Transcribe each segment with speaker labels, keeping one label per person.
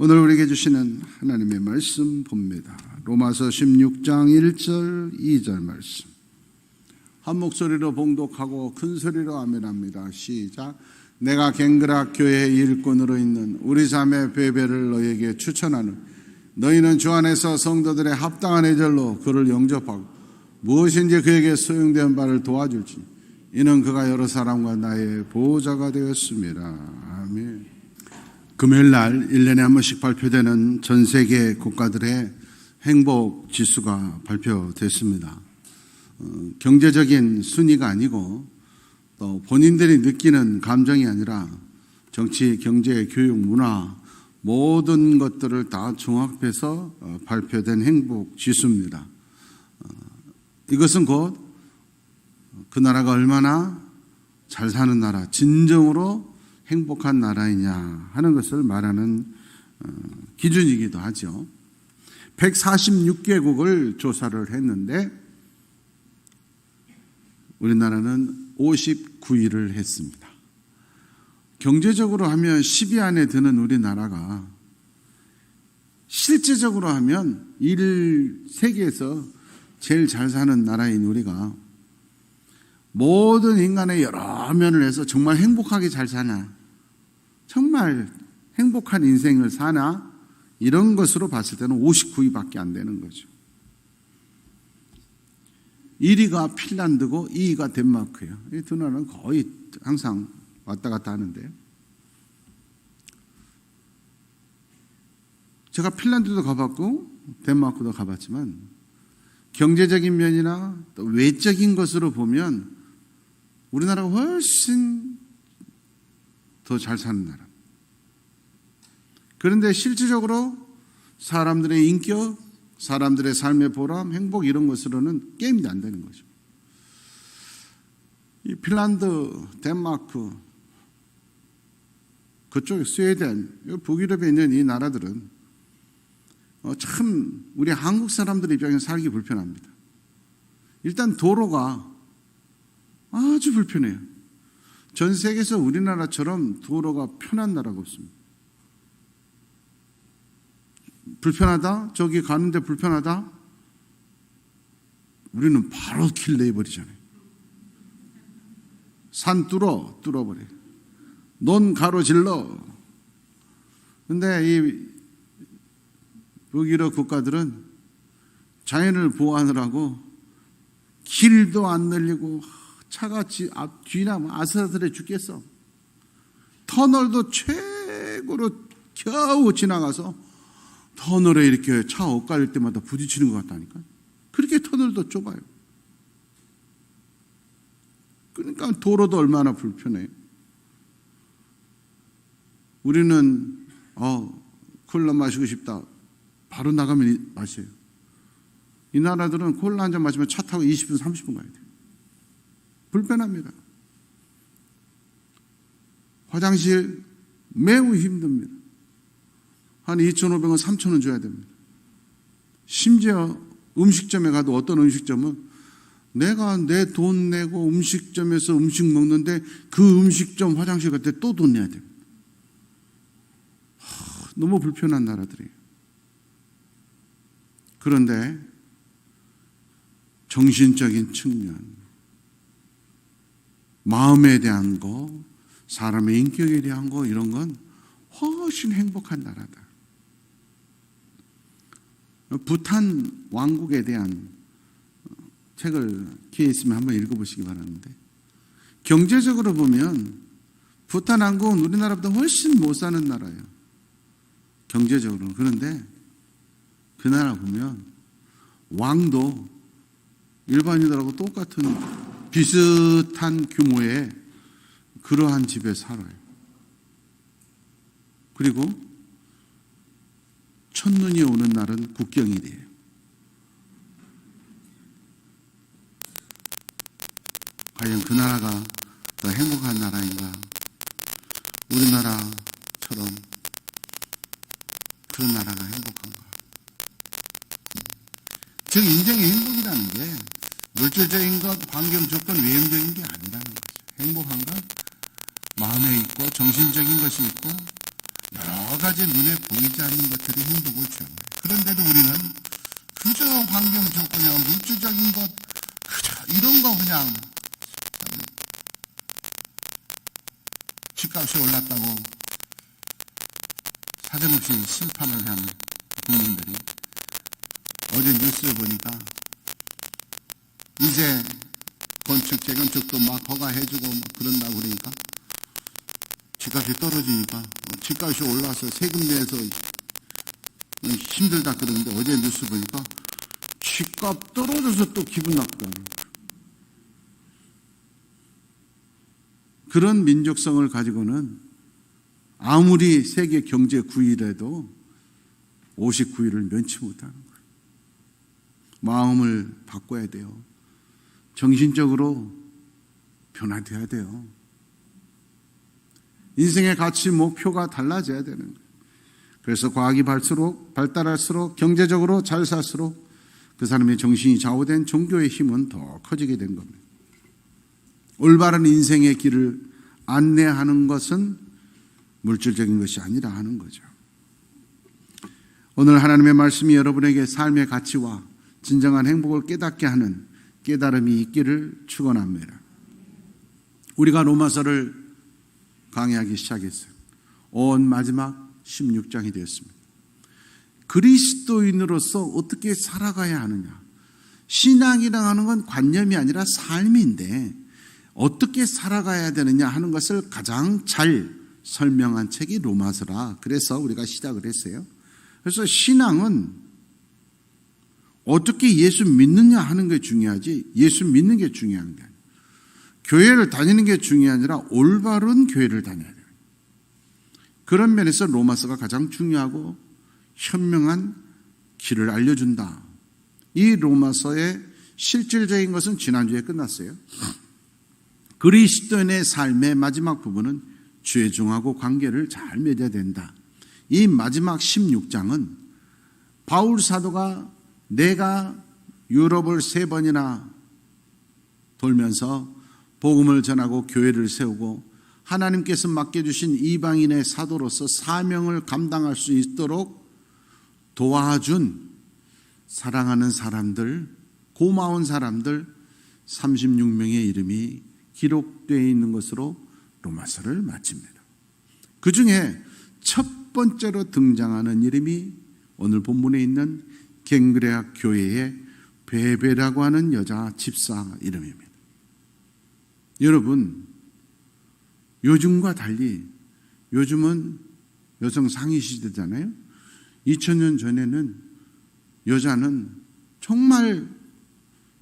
Speaker 1: 오늘 우리에게 주시는 하나님의 말씀 봅니다. 로마서 16장 1절, 2절 말씀. 한 목소리로 봉독하고 큰 소리로 아멘합니다. 시작. 내가 갱그락 교회 일꾼으로 있는 우리 자매 베베를 너에게 추천하는 너희는 주 안에서 성도들의 합당한 애절로 그를 영접하고 무엇인지 그에게 소용된 바를 도와줄지 이는 그가 여러 사람과 나의 보호자가 되었습니다. 아멘. 금요일 날 1년에 한 번씩 발표되는 전 세계 국가들의 행복 지수가 발표됐습니다. 어, 경제적인 순위가 아니고 또 본인들이 느끼는 감정이 아니라 정치, 경제, 교육, 문화 모든 것들을 다 종합해서 어, 발표된 행복 지수입니다. 어, 이것은 곧 그 나라가 얼마나 잘 사는 나라, 진정으로 행복한 나라이냐 하는 것을 말하는 어, 기준이기도 하죠. 146개국을 조사를 했는데 우리나라는 59위를 했습니다. 경제적으로 하면 10위 안에 드는 우리나라가 실제적으로 하면 일 세계에서 제일 잘 사는 나라인 우리가 모든 인간의 여러 면을 해서 정말 행복하게 잘 사나 정말 행복한 인생을 사나 이런 것으로 봤을 때는 59위밖에 안 되는 거죠. 1위가 핀란드고 2위가 덴마크예요. 이 두 나라는 거의 항상 왔다 갔다 하는데 제가 핀란드도 가봤고 덴마크도 가봤지만 경제적인 면이나 또 외적인 것으로 보면 우리나라가 훨씬 더 잘 사는 나라. 그런데 실질적으로 사람들의 인격, 사람들의 삶의 보람, 행복 이런 것으로는 게임이 안 되는 거죠. 이 핀란드, 덴마크, 그쪽 스웨덴, 북유럽에 있는 이 나라들은 어, 참 우리 한국 사람들 입장에서 살기 불편합니다. 일단 도로가 아주 불편해요. 전 세계에서 우리나라처럼 도로가 편한 나라가 없습니다. 불편하다? 저기 가는데 불편하다? 우리는 바로 길 내버리잖아요. 산 뚫어, 뚫어버려. 논 가로질러. 근데 이 북유럽 국가들은 자연을 보호하느라고 길도 안 늘리고 차가 앞, 뒤나 뭐 아슬아슬해 죽겠어. 터널도 최고로 겨우 지나가서 터널에 이렇게 차 엇갈릴 때마다 부딪히는 것 같다니까. 그렇게 터널도 좁아요. 그러니까 도로도 얼마나 불편해요. 우리는 어 콜라 마시고 싶다. 바로 나가면 마셔요. 이 나라들은 콜라 한 잔 마시면 차 타고 20분, 30분 가야 돼요. 불편합니다. 화장실 매우 힘듭니다. 한 2,500원, 3,000원 줘야 됩니다. 심지어 음식점에 가도 어떤 음식점은 내가 내 돈 내고 음식점에서 음식 먹는데 그 음식점 화장실 갈 때 또 돈 내야 됩니다. 하, 너무 불편한 나라들이에요. 그런데 정신적인 측면, 마음에 대한 거, 사람의 인격에 대한 거 이런 건 훨씬 행복한 나라다. 부탄 왕국에 대한 책을 기회 있으면 한번 읽어보시기 바라는데 경제적으로 보면 부탄 왕국은 우리나라보다 훨씬 못 사는 나라예요. 경제적으로는 그런데 그 나라 보면 왕도 일반인들하고 똑같은 비슷한 규모의 그러한 집에 살아요. 그리고 첫눈이 오는 날은 국경이 돼요. 과연 그 나라가 더 행복한 나라인가? 우리나라처럼 그런 나라가 행복한가? 즉, 인생의 행복이라는 게 물질적인 것, 환경 조건, 외형적인 게 아니라는 거죠. 행복한 건 마음에 있고 정신적인 것이 있고 여러 가지 눈에 보이지 않는 것들이 행복을 주는 거예요. 그런데도 우리는 그저 환경 조건이나 물질적인 것, 그저 이런 거 그냥 집값이 올랐다고 사정없이 심판을 하는 국민들이 어제 뉴스를 보니까 이제 건축 재건축도 막 허가해주고 막 그런다고 그러니까 집값이 떨어지니까 집값이 올라서 세금 내서 힘들다 그러는데 어제 뉴스 보니까 집값 떨어져서 또 기분 거예요. 그런 민족성을 가지고는 아무리 세계 경제 9위라도 59위를 면치 못하는 거예요. 마음을 바꿔야 돼요. 정신적으로 변화돼야 돼요. 인생의 가치, 목표가 달라져야 되는 거예요. 그래서 과학이 발수록, 발달할수록, 경제적으로 잘 살수록 그 사람의 정신이 좌우된 종교의 힘은 더 커지게 된 겁니다. 올바른 인생의 길을 안내하는 것은 물질적인 것이 아니라 하는 거죠. 오늘 하나님의 말씀이 여러분에게 삶의 가치와 진정한 행복을 깨닫게 하는 깨달음이 있기를 축원합니다. 우리가 로마서를 강의하기 시작했어요. 온 마지막 16장이 되었습니다. 그리스도인으로서 어떻게 살아가야 하느냐? 신앙이라 하는 건 관념이 아니라 삶인데 어떻게 살아가야 되느냐 하는 것을 가장 잘 설명한 책이 로마서라. 그래서 우리가 시작을 했어요. 그래서 신앙은 어떻게 예수 믿느냐 하는 게 중요하지 예수 믿는 게 중요한 게 아니에요. 교회를 다니는 게 아니라 올바른 교회를 다녀야 돼요. 그런 면에서 로마서가 가장 중요하고 현명한 길을 알려준다. 이 로마서의 실질적인 것은 지난주에 끝났어요. 그리스도인의 삶의 마지막 부분은 죄중하고 관계를 잘 맺어야 된다. 이 마지막 16장은 바울 사도가 내가 유럽을 세 번이나 돌면서 복음을 전하고 교회를 세우고 하나님께서 맡겨주신 이방인의 사도로서 사명을 감당할 수 있도록 도와준 사랑하는 사람들, 고마운 사람들 36명의 이름이 기록되어 있는 것으로 로마서를 마칩니다. 그 중에 첫 번째로 등장하는 이름이 오늘 본문에 있는 갱그레학 교회의 베베라고 하는 여자 집사 이름입니다. 여러분, 요즘과 달리 요즘은 여성 상위 시대잖아요. 2000년 전에는 여자는 정말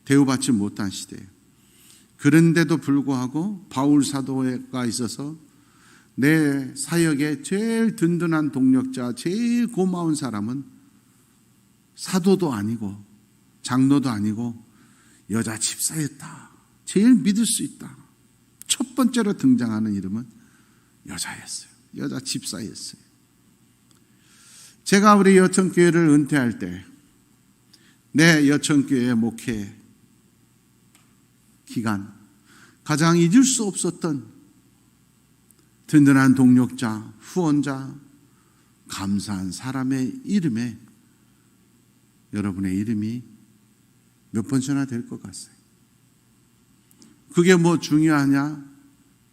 Speaker 1: 대우받지 못한 시대예요. 그런데도 불구하고 바울 사도가 있어서 내 사역에 제일 든든한 동력자, 제일 고마운 사람은 사도도 아니고 장로도 아니고 여자 집사였다. 제일 믿을 수 있다. 첫 번째로 등장하는 이름은 여자였어요. 여자 집사였어요. 제가 우리 여천교회를 은퇴할 때, 내 여천교회 목회 기간, 가장 잊을 수 없었던 든든한 동력자, 후원자, 감사한 사람의 이름에 여러분의 이름이 몇 번째나 될 것 같아요. 그게 뭐 중요하냐?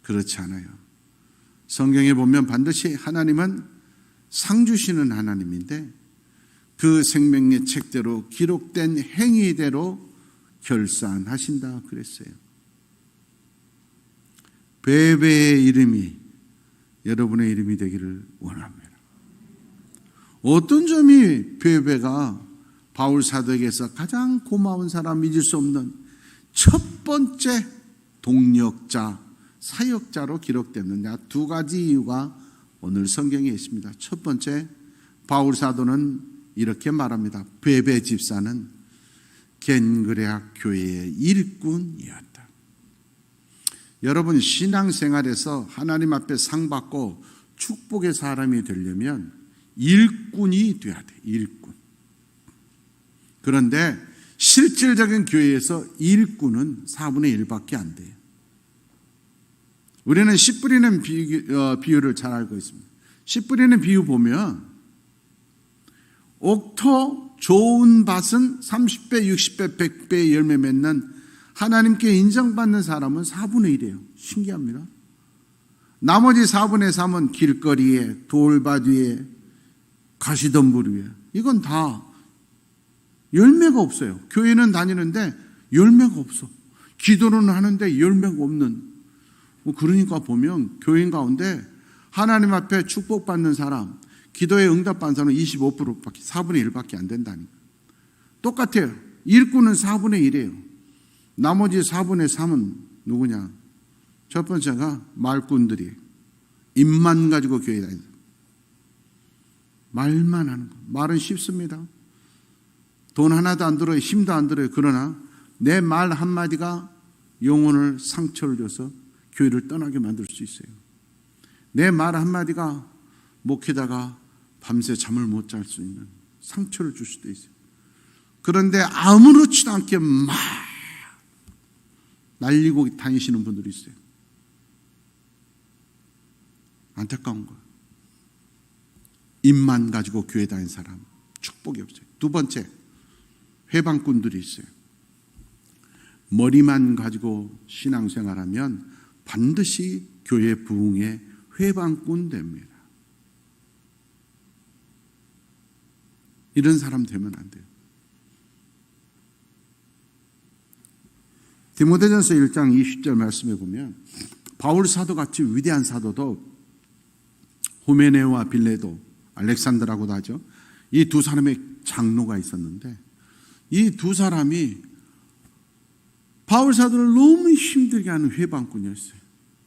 Speaker 1: 그렇지 않아요. 성경에 보면 반드시 하나님은 상 주시는 하나님인데 그 생명의 책대로 기록된 행위대로 결산하신다 그랬어요. 베베의 이름이 여러분의 이름이 되기를 원합니다. 어떤 점이 베베가 바울 사도에게서 가장 고마운 사람 잊을 수 없는 첫 번째 동력자, 사역자로 기록됐느냐 두 가지 이유가 오늘 성경에 있습니다. 첫 번째 바울 사도는 이렇게 말합니다. 베베 집사는 겐그레학 교회의 일꾼이었다. 여러분 신앙생활에서 하나님 앞에 상 받고 축복의 사람이 되려면 일꾼이 돼야 돼. 일꾼. 그런데 실질적인 교회에서 일꾼은 4분의 1밖에 안 돼요. 우리는 씨 뿌리는 비, 어, 비유를 잘 알고 있습니다. 씨 뿌리는 비유 보면 옥토 좋은 밭은 30배, 60배, 100배 열매 맺는 하나님께 인정받는 사람은 4분의 1이에요. 신기합니다. 나머지 4분의 3은 길거리에, 돌밭 위에, 가시덤불 위에. 이건 다 열매가 없어요. 교회는 다니는데 열매가 없어. 기도는 하는데 열매가 없는. 뭐 그러니까 보면 교인 가운데 하나님 앞에 축복받는 사람, 기도에 응답받는 사람은 25%밖에, 4분의 1밖에 안 된다니까. 똑같아요. 일꾼은 4분의 1이에요. 나머지 4분의 3은 누구냐? 첫 번째가 말꾼들이 입만 가지고 교회 다니다. 말만 하는 거. 말은 쉽습니다. 돈 하나도 안 들어요. 힘도 안 들어요. 그러나 내 말 한마디가 영혼을 상처를 줘서 교회를 떠나게 만들 수 있어요. 내 말 한마디가 목회다가 밤새 잠을 못 잘 수 있는 상처를 줄 수도 있어요. 그런데 아무렇지도 않게 막 날리고 다니시는 분들이 있어요. 안타까운 거예요. 입만 가지고 교회 다닌 사람 축복이 없어요. 두 번째 회방꾼들이 있어요. 머리만 가지고 신앙생활하면 반드시 교회 부흥의 회방꾼 됩니다. 이런 사람 되면 안 돼요. 디모데전서 1장 20절 말씀해 보면 바울 사도 같이 위대한 사도도 호메네와 빌레도 알렉산드라고도 하죠. 이 두 사람의 장로가 있었는데 이 두 사람이 바울 사도를 너무 힘들게 하는 회방꾼이었어요.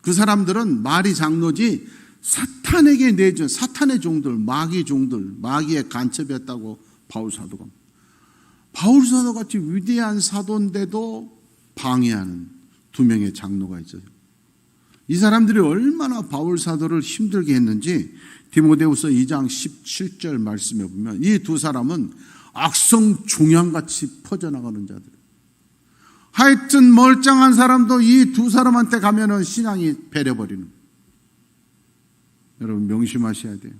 Speaker 1: 그 사람들은 말이 장로지 사탄에게 내준 사탄의 종들, 마귀 종들, 마귀의 간첩이었다고 바울 사도가. 바울 사도 같이 위대한 사도인데도 방해하는 두 명의 장로가 있어요. 이 사람들이 얼마나 바울 사도를 힘들게 했는지 디모데후서 2장 17절 말씀해 보면 이 두 사람은 악성 종양같이 퍼져나가는 자들. 하여튼 멀쩡한 사람도 이 두 사람한테 가면은 신앙이 배려버리는. 여러분 명심하셔야 돼요.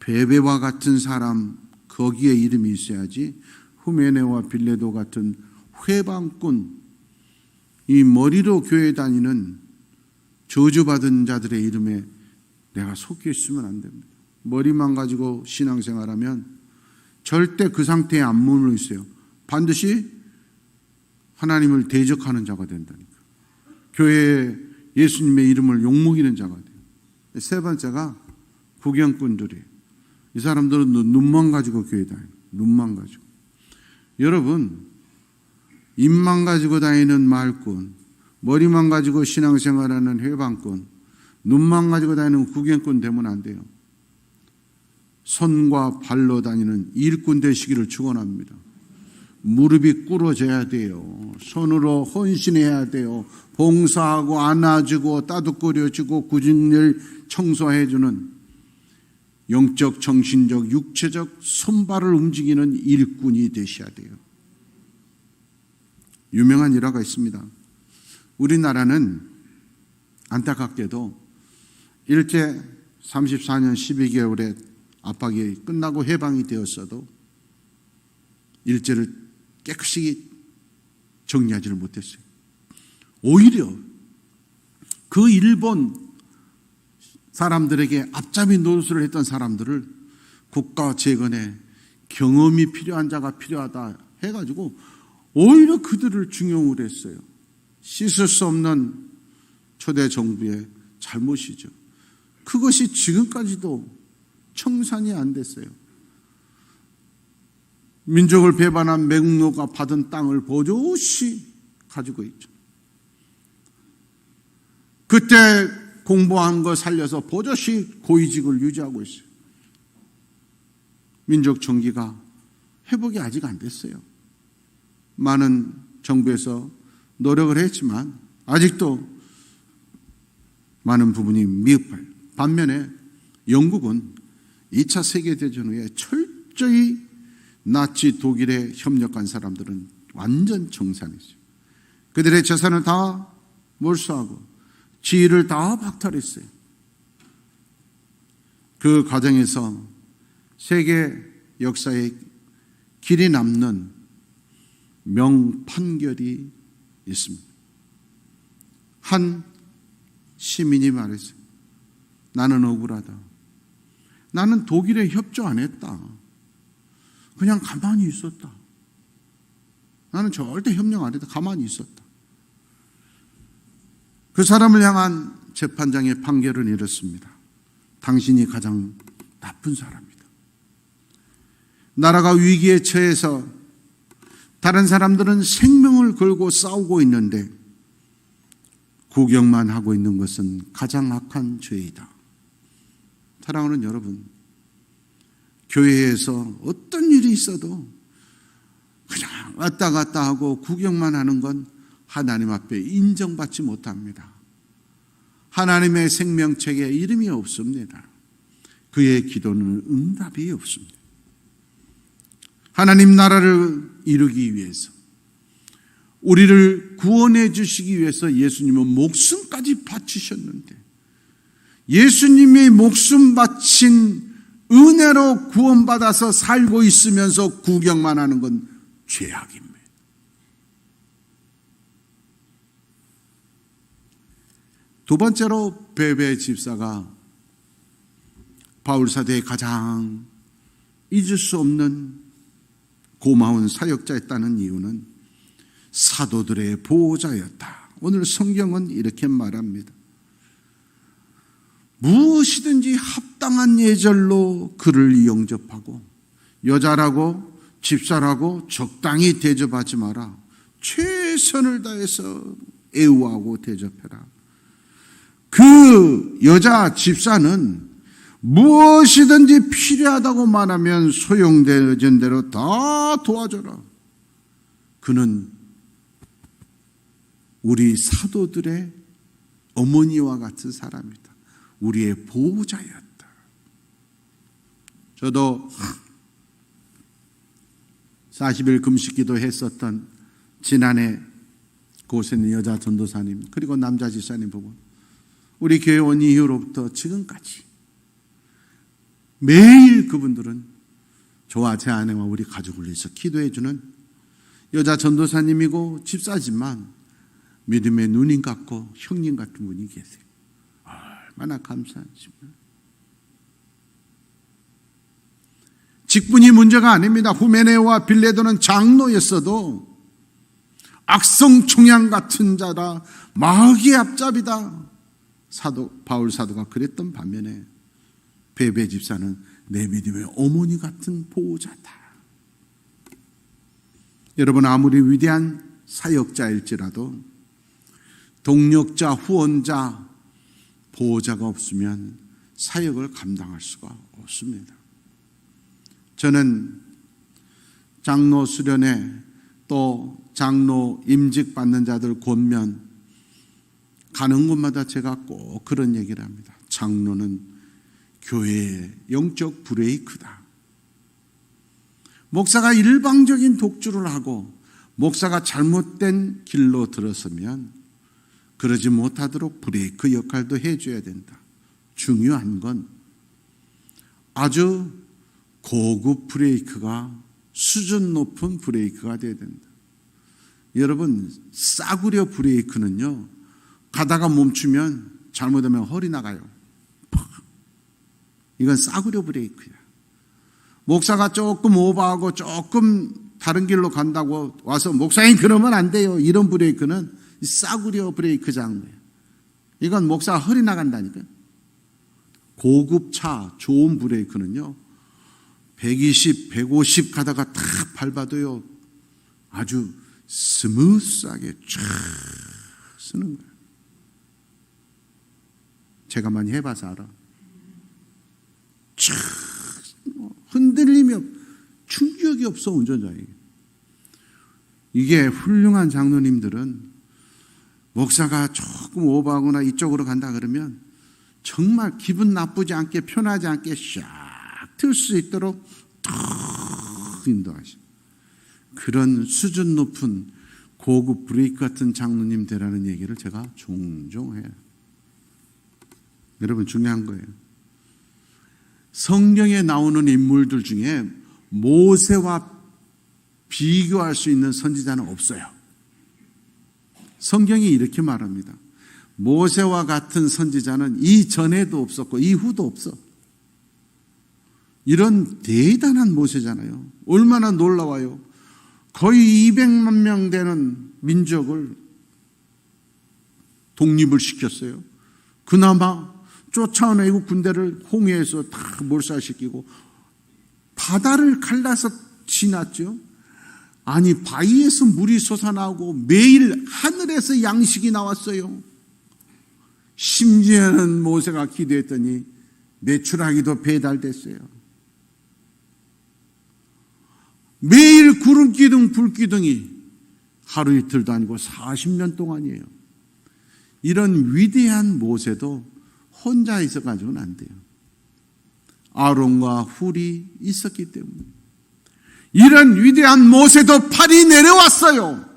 Speaker 1: 베베와 같은 사람 거기에 이름이 있어야지 후메네와 빌레도 같은 회방꾼 이 머리로 교회 다니는 저주받은 자들의 이름에 내가 속여 있으면 안 됩니다. 머리만 가지고 신앙생활하면 절대 그 상태에 안 머물러 있어요. 반드시 하나님을 대적하는 자가 된다니까. 교회에 예수님의 이름을 욕먹이는 자가 돼요. 세 번째가 구경꾼들이 이 사람들은 눈만 가지고 교회 다녀요. 눈만 가지고. 여러분, 입만 가지고 다니는 말꾼, 머리만 가지고 신앙생활하는 회방꾼, 눈만 가지고 다니는 구경꾼 되면 안 돼요. 손과 발로 다니는 일꾼 되시기를 축원합니다. 무릎이 꿇어져야 돼요. 손으로 헌신해야 돼요. 봉사하고 안아주고 따뜻거려주고 구진일 청소해주는 영적, 정신적, 육체적 손발을 움직이는 일꾼이 되셔야 돼요. 유명한 일화가 있습니다. 우리나라는 안타깝게도 일제 34년 12개월에 압박이 끝나고 해방이 되었어도 일제를 깨끗이 정리하지를 못했어요. 오히려 그 일본 사람들에게 앞잡이 노릇을 했던 사람들을 국가 재건에 경험이 필요한 자가 필요하다 해가지고 오히려 그들을 중용을 했어요. 씻을 수 없는 초대 정부의 잘못이죠. 그것이 지금까지도 청산이 안 됐어요. 민족을 배반한 맹로가 받은 땅을 보조시 가지고 있죠. 그때 공부한 거 살려서 보조시 고위직을 유지하고 있어요. 민족 정기가 회복이 아직 안 됐어요. 많은 정부에서 노력을 했지만 아직도 많은 부분이 미흡할. 반면에 영국은 2차 세계대전 후에 철저히 나치 독일에 협력한 사람들은 완전 정상이죠. 그들의 재산을 다 몰수하고 지위를 다 박탈했어요. 그 과정에서 세계 역사에 길이 남는 명판결이 있습니다. 한 시민이 말했어요. 나는 억울하다. 나는 독일에 협조 안 했다. 그냥 가만히 있었다. 나는 절대 협력 안 했다. 가만히 있었다. 그 사람을 향한 재판장의 판결은 이렇습니다. 당신이 가장 나쁜 사람이다. 나라가 위기에 처해서 다른 사람들은 생명을 걸고 싸우고 있는데 구경만 하고 있는 것은 가장 악한 죄이다. 사랑하는 여러분, 교회에서 어떤 일이 있어도 그냥 왔다 갔다 하고 구경만 하는 건 하나님 앞에 인정받지 못합니다. 하나님의 생명책에 이름이 없습니다. 그의 기도는 응답이 없습니다. 하나님 나라를 이루기 위해서 우리를 구원해 주시기 위해서 예수님은 목숨까지 바치셨는데 예수님이 목숨 바친 은혜로 구원받아서 살고 있으면서 구경만 하는 건 죄악입니다. 두 번째로 베베 집사가 바울사대의 가장 잊을 수 없는 고마운 사역자였다는 이유는 사도들의 보호자였다. 오늘 성경은 이렇게 말합니다. 무엇이든지 합당한 예절로 그를 영접하고 여자라고 집사라고 적당히 대접하지 마라. 최선을 다해서 애우하고 대접해라. 그 여자 집사는 무엇이든지 필요하다고 말하면 소용되는 대로 다 도와줘라. 그는 우리 사도들의 어머니와 같은 사람이다. 우리의 보호자였다. 저도 40일 금식기도 했었던 지난해 고센 여자 전도사님 그리고 남자 지사님 보고 우리 교회 원 이후로부터 지금까지 매일 그분들은 저와 제 아내와 우리 가족을 위해서 기도해 주는 여자 전도사님이고 집사지만 믿음의 누님 같고 형님 같은 분이 계세요. 얼마나 감사하십니까? 직분이 문제가 아닙니다. 후메네와 빌레도는 장로였어도 악성 총양 같은 자라 마귀의 앞잡이다. 사도 바울 사도가 그랬던 반면에 베베 집사는 내 믿음의 어머니 같은 보호자다. 여러분 아무리 위대한 사역자일지라도 동력자, 후원자, 보호자가 없으면 사역을 감당할 수가 없습니다. 저는 장로 수련회 또 장로 임직 받는 자들 권면 가는 곳마다 제가 꼭 그런 얘기를 합니다. 장로는 교회의 영적 브레이크다. 목사가 일방적인 독주를 하고 목사가 잘못된 길로 들어서면 그러지 못하도록 브레이크 역할도 해줘야 된다. 중요한 건 아주 고급 브레이크가 수준 높은 브레이크가 돼야 된다. 여러분, 싸구려 브레이크는요, 가다가 멈추면 잘못하면 허리 나가요. 이건 싸구려 브레이크야. 목사가 조금 오버하고 조금 다른 길로 간다고 와서 목사님 그러면 안 돼요. 이런 브레이크는 싸구려 브레이크 장르예요. 이건 목사가 허리 나간다니까. 고급차 좋은 브레이크는요. 120, 150 가다가 탁 밟아도요. 아주 스무스하게 쫙 쓰는 거예요. 제가 많이 해봐서 알아. 쫙 흔들림이 없, 충격이 없어 운전자에게. 이게 훌륭한 장로님들은 목사가 조금 오버하거나 이쪽으로 간다 그러면 정말 기분 나쁘지 않게 편하지 않게 샥틀 수 있도록 탁 인도하시. 그런 수준 높은 고급 브레이크 같은 장로님 되라는 얘기를 제가 종종 해요. 여러분 중요한 거예요. 성경에 나오는 인물들 중에 모세와 비교할 수 있는 선지자는 없어요. 성경이 이렇게 말합니다. 모세와 같은 선지자는 이전에도 없었고 이후도 없어. 이런 대단한 모세잖아요. 얼마나 놀라워요. 거의 200만 명 되는 민족을 독립을 시켰어요. 그나마 애국 군대를 홍해에서 다 몰살시키고 바다를 갈라서 지났죠. 아니 바위에서 물이 솟아나오고 매일 하늘에서 양식이 나왔어요. 심지어는 모세가 기도했더니 매출하기도 배달됐어요. 매일 구름 기둥, 불 기둥이 하루 이틀도 아니고 40년 동안이에요. 이런 위대한 모세도 혼자 있어가지고는 안 돼요. 아론과 훌이 있었기 때문에. 이런 위대한 모세도 팔이 내려왔어요.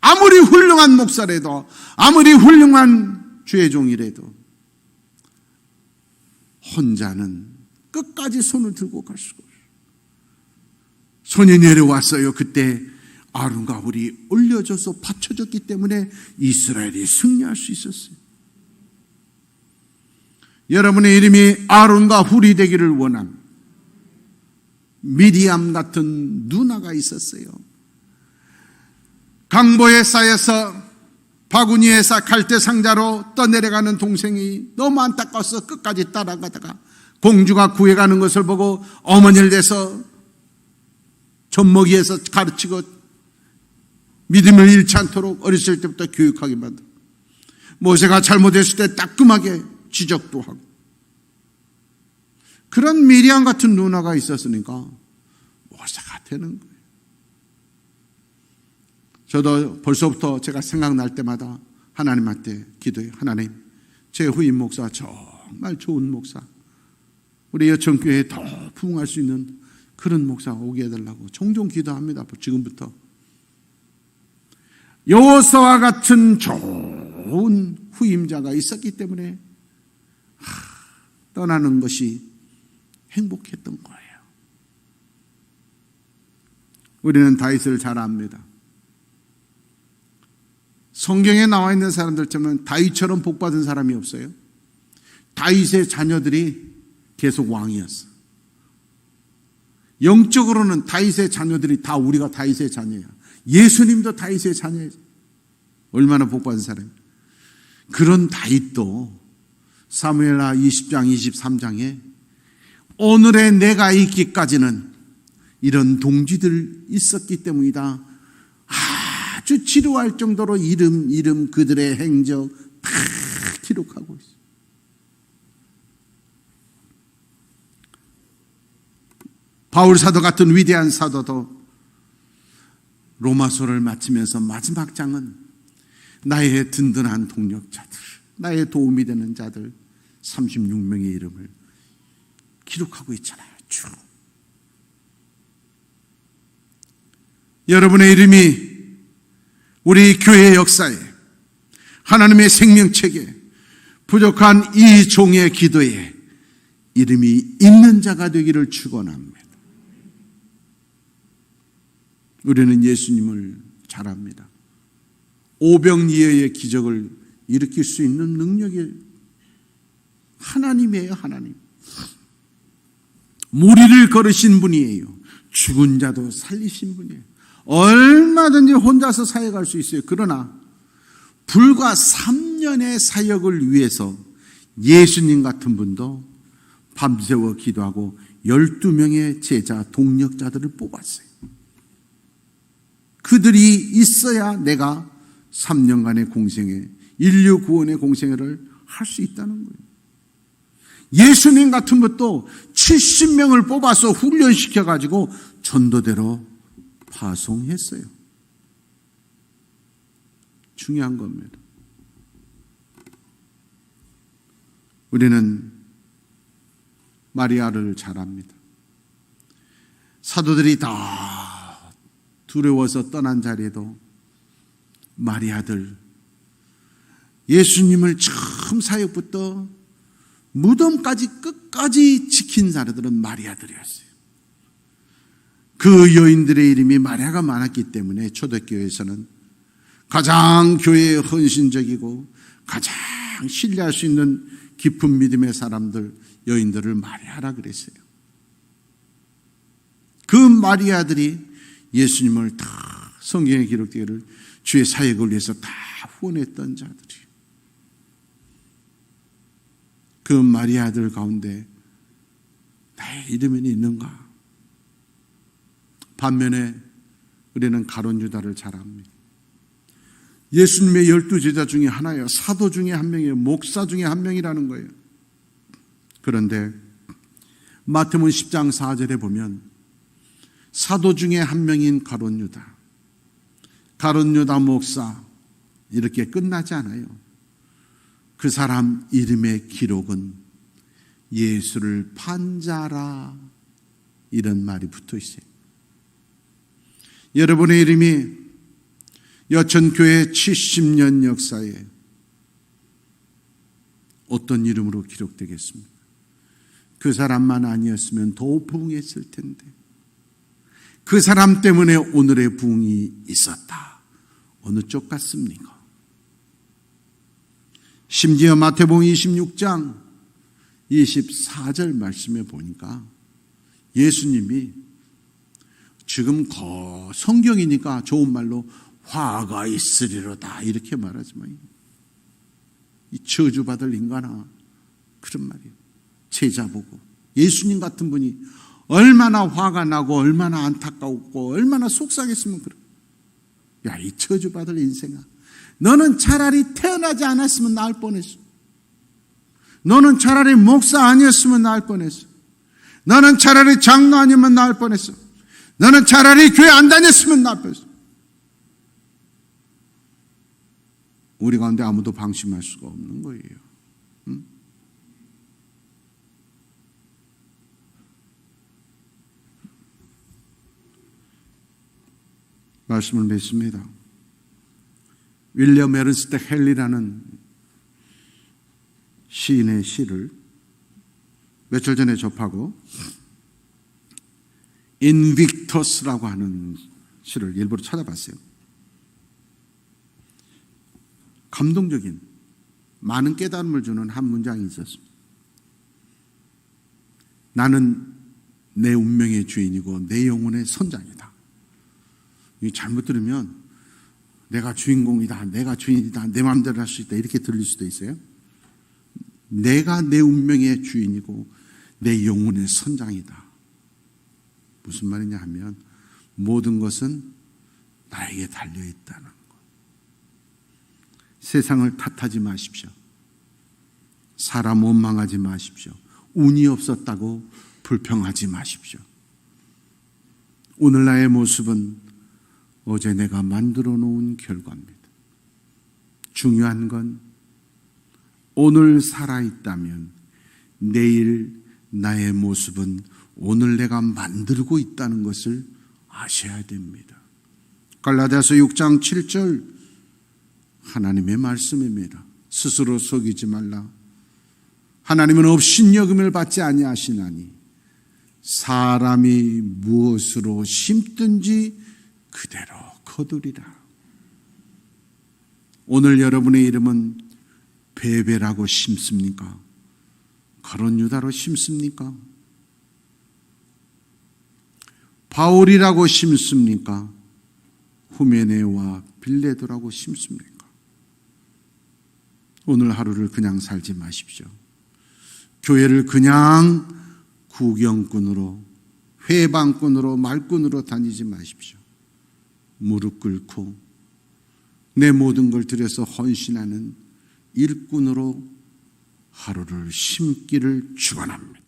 Speaker 1: 아무리 훌륭한 목사라도, 아무리 훌륭한 주의 종이라도, 혼자는 끝까지 손을 들고 갈 수가 없어요. 손이 내려왔어요. 그때 아론과 훌이 올려져서 받쳐졌기 때문에 이스라엘이 승리할 수 있었어요. 여러분의 이름이 아론과 훌이 되기를 원함. 미디암 같은 누나가 있었어요. 강보에 쌓여서 바구니에 서 갈대 상자로 떠내려가는 동생이 너무 안타까워서 끝까지 따라가다가 공주가 구해가는 것을 보고 어머니를 대서 젖먹이에서 가르치고 믿음을 잃지 않도록 어렸을 때부터 교육하게 만들고 모세가 잘못했을 때 따끔하게 지적도 하고 그런 미리안 같은 누나가 있었으니까 모세가 되는 거예요. 저도 벌써부터 제가 생각날 때마다 하나님한테 기도해요. 하나님, 제 후임 목사 정말 좋은 목사. 우리 여천교회에 더 부흥할 수 있는 그런 목사가 오게 해달라고 종종 기도합니다. 지금부터. 여호사와 같은 좋은 후임자가 있었기 때문에 떠나는 것이 행복했던 거예요. 우리는 다윗을 잘 압니다. 성경에 나와 있는 사람들처럼 다윗처럼 복 받은 사람이 없어요. 다윗의 자녀들이 계속 왕이었어. 영적으로는 다윗의 자녀들이 다 우리가 다윗의 자녀야. 예수님도 다윗의 자녀예요. 얼마나 복받은 사람. 그런 다윗도 사무엘하 20장 23장에 오늘의 내가 있기까지는 이런 동지들 있었기 때문이다. 아주 지루할 정도로 이름 이름 그들의 행적 다 기록하고 있어. 바울 사도 같은 위대한 사도도 로마서를 마치면서 마지막 장은 나의 든든한 동력자들, 나의 도움이 되는 자들 36명의 이름을 기록하고 있잖아요. 쭉. 여러분의 이름이 우리 교회 역사에 하나님의 생명책에 부족한 이 종의 기도에 이름이 있는 자가 되기를 축원합니다. 우리는 예수님을 잘 압니다. 오병이어의 기적을 일으킬 수 있는 능력이 하나님이에요, 하나님. 무리를 걸으신 분이에요. 죽은 자도 살리신 분이에요. 얼마든지 혼자서 사역할 수 있어요. 그러나 불과 3년의 사역을 위해서 예수님 같은 분도 밤새워 기도하고 12명의 제자 동력자들을 뽑았어요. 그들이 있어야 내가 3년간의 공생에 인류 구원의 공생회를 할 수 있다는 거예요. 예수님 같은 것도 70명을 뽑아서 훈련시켜 가지고 전도대로 파송했어요. 중요한 겁니다. 우리는 마리아를 잘 압니다. 사도들이 다 두려워서 떠난 자리에도 마리아들 예수님을 처음 사역부터 무덤까지 끝까지 지킨 사람들은 마리아들이었어요. 그 여인들의 이름이 마리아가 많았기 때문에 초대교회에서는 가장 교회에 헌신적이고 가장 신뢰할 수 있는 깊은 믿음의 사람들, 여인들을 마리아라 그랬어요. 그 마리아들이 예수님을 다 성경에 기록되기를 주의 사역을 위해서 다 후원했던 자들이. 그 마리아들 가운데 나의 이름이 있는가? 반면에 우리는 가론 유다를 잘 압니다. 예수님의 열두 제자 중에 하나예요. 사도 중에 한 명이에요. 목사 중에 한 명이라는 거예요. 그런데 마태문 10장 4절에 보면 사도 중에 한 명인 가론 유다, 가론 유다 목사 이렇게 끝나지 않아요. 그 사람 이름의 기록은 예수를 판자라 이런 말이 붙어 있어요. 여러분의 이름이 여천교회 70년 역사에 어떤 이름으로 기록되겠습니까? 그 사람만 아니었으면 더 부흥했을 텐데. 그 사람 때문에 오늘의 부흥이 있었다. 어느 쪽 같습니까? 심지어 마태복음 26장 24절 말씀에 보니까 예수님이 지금 거 성경이니까 좋은 말로 화가 있으리로다 이렇게 말하지만 이 저주받을 인간아 그런 말이에요. 제자 보고 예수님 같은 분이 얼마나 화가 나고 얼마나 안타까웠고 얼마나 속상했으면 그래. 야, 이 저주받을 인생아. 너는 차라리 태어나지 않았으면 나을 뻔했어. 너는 차라리 목사 아니었으면 나을 뻔했어. 너는 차라리 장로 아니면 나을 뻔했어. 너는 차라리 교회 안 다녔으면 나을 뻔했어. 우리 가운데 아무도 방심할 수가 없는 거예요. 응? 말씀을 맺습니다. 윌리엄 에른스트 헬리라는 시인의 시를 며칠 전에 접하고 인빅터스라고 하는 시를 일부러 찾아봤어요. 감동적인 많은 깨달음을 주는 한 문장이 있었습니다. 나는 내 운명의 주인이고 내 영혼의 선장이다. 이 잘못 들으면 내가 주인공이다, 내가 주인이다, 내 마음대로 할 수 있다 이렇게 들릴 수도 있어요. 내가 내 운명의 주인이고 내 영혼의 선장이다. 무슨 말이냐 하면 모든 것은 나에게 달려 있다는 것. 세상을 탓하지 마십시오. 사람 원망하지 마십시오. 운이 없었다고 불평하지 마십시오. 오늘 나의 모습은 어제 내가 만들어 놓은 결과입니다. 중요한 건 오늘 살아있다면 내일 나의 모습은 오늘 내가 만들고 있다는 것을 아셔야 됩니다. 갈라디아서 6장 7절 하나님의 말씀입니다. 스스로 속이지 말라. 하나님은 업신여금을 받지 아니하시나니 사람이 무엇으로 심든지 그대로 거두리라. 오늘 여러분의 이름은 베베라고 심습니까? 가론 유다로 심습니까? 바울이라고 심습니까? 후메네와 빌레도라고 심습니까? 오늘 하루를 그냥 살지 마십시오. 교회를 그냥 구경꾼으로, 회방꾼으로, 말꾼으로 다니지 마십시오. 무릎 꿇고 내 모든 걸 들여서 헌신하는 일꾼으로 하루를 심기를 축원합니다.